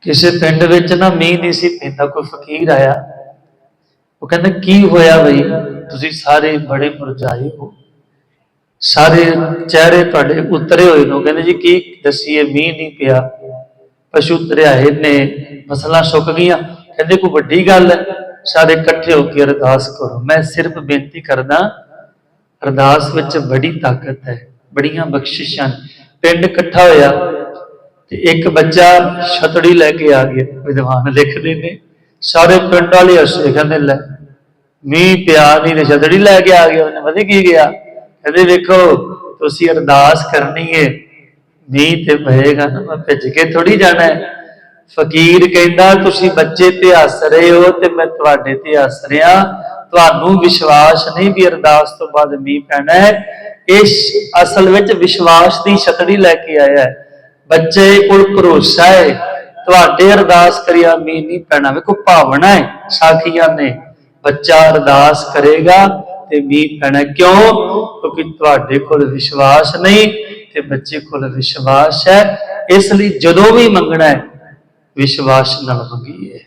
ਕਿਸੇ ਪਿੰਡ ਵਿੱਚ ਨਾ ਮੀਂਹ ਨਹੀਂ ਸੀ ਪੈਂਦਾ, ਕੋਈ ਫਕੀਰ ਆਇਆ। ਉਹ ਕਹਿੰਦਾ, ਕੀ ਹੋਇਆ ਬਈ? ਤੁਸੀਂ ਸਾਰੇ ਬੜੇ ਮੁਰਝਾਏ ਹੋ। ਸਾਰੇ ਚਿਹਰੇ ਤੁਹਾਡੇ ਉਤਰੇ ਹੋਏ ਨੇ। ਕਹਿੰਦੇ, ਜੀ, ਕੀ ਦਸੀਏ, ਮੀਂਹ ਨਹੀਂ ਪਿਆ। ਪਸ਼ੂ ਦਰਿਆਏ ਨੇ, ਫਸਲਾਂ ਸੁੱਕ ਗਈਆਂ। ਕਹਿੰਦੇ, ਕੋਈ ਵੱਡੀ ਗੱਲ ਹੈ? ਸਾਰੇ ਇਕੱਠੇ ਹੋ ਕੇ ਅਰਦਾਸ ਕਰੋ। ਮੈਂ ਸਿਰਫ ਬੇਨਤੀ ਕਰਦਾ, ਅਰਦਾਸ ਵਿੱਚ ਬੜੀ ਤਾਕਤ ਹੈ, ਬੜੀਆਂ ਬਖਸ਼ਿਸ਼ਾਂ ਨੇ। ਪਿੰਡ ਇਕੱਠਾ ਹੋਇਆ ਤੇ ਇੱਕ ਬੱਚਾ ਛਤੜੀ ਲੈ ਕੇ ਆ ਗਿਆ, ਵਿਦਵਾਨ ਲਿਖਦੇ ਨੇ, ਸਾਰੇ ਪਿੰਡ ਵਾਲੇ ਹੱਸੇ, ਕਹਿੰਦੇ ਲੈ, ਮੀਂਹ ਪਿਆ ਨਹੀਂ ਤੇ ਛਤੜੀ ਲੈ ਕੇ ਆ ਗਿਆ, ਉਹਨੇ ਪਤਾ ਕੀ ਗਿਆ ਕਹਿੰਦੇ ਵੇਖੋ, ਤੁਸੀਂ ਅਰਦਾਸ ਕਰਨੀ ਹੈ ਮੀਂਹ ਤੇ ਪਏਗਾ ਨਾ, ਮੈਂ ਭਿੱਜ ਕੇ ਥੋੜੀ ਜਾਣਾ ਹੈ ਫਕੀਰ ਕਹਿੰਦਾ, ਤੁਸੀਂ ਬੱਚੇ ਤੇ ਹੱਸ ਰਹੇ ਹੋ ਤੇ ਮੈਂ ਤੁਹਾਡੇ ਤੇ ਹੱਸ ਰਿਹਾ। ਤੁਹਾਨੂੰ ਵਿਸ਼ਵਾਸ ਨਹੀਂ ਵੀ ਅਰਦਾਸ ਤੋਂ ਬਾਅਦ ਮੀਂਹ ਪੈਣਾ ਹੈ ਇਸ ਅਸਲ ਵਿੱਚ ਵਿਸ਼ਵਾਸ ਦੀ ਛਤੜੀ ਲੈ ਕੇ ਆਇਆ ਹੈ ਬੱਚੇ ਕੋਲ ਭਰੋਸਾ ਹੈ, ਤੁਹਾਡੇ ਅਰਦਾਸ ਕਰਿਆ ਮੀਂਹ ਨਹੀਂ ਪੈਣਾ। ਵੇਖੋ, ਭਾਵਨਾ ਹੈ, ਸਾਖੀਆਂ ਨੇ। ਬੱਚਾ ਅਰਦਾਸ ਕਰੇਗਾ ਤੇ ਮੀਂਹ ਪੈਣਾ। ਕਿਉਂ? ਕਿਉਂਕਿ ਤੁਹਾਡੇ ਕੋਲ ਵਿਸ਼ਵਾਸ ਨਹੀਂ ਤੇ ਬੱਚੇ ਕੋਲ ਵਿਸ਼ਵਾਸ ਹੈ। ਇਸ ਲਈ ਜਦੋਂ ਵੀ ਮੰਗਣਾ ਹੈ, ਵਿਸ਼ਵਾਸ ਨਾਲ ਮੰਗੀਏ।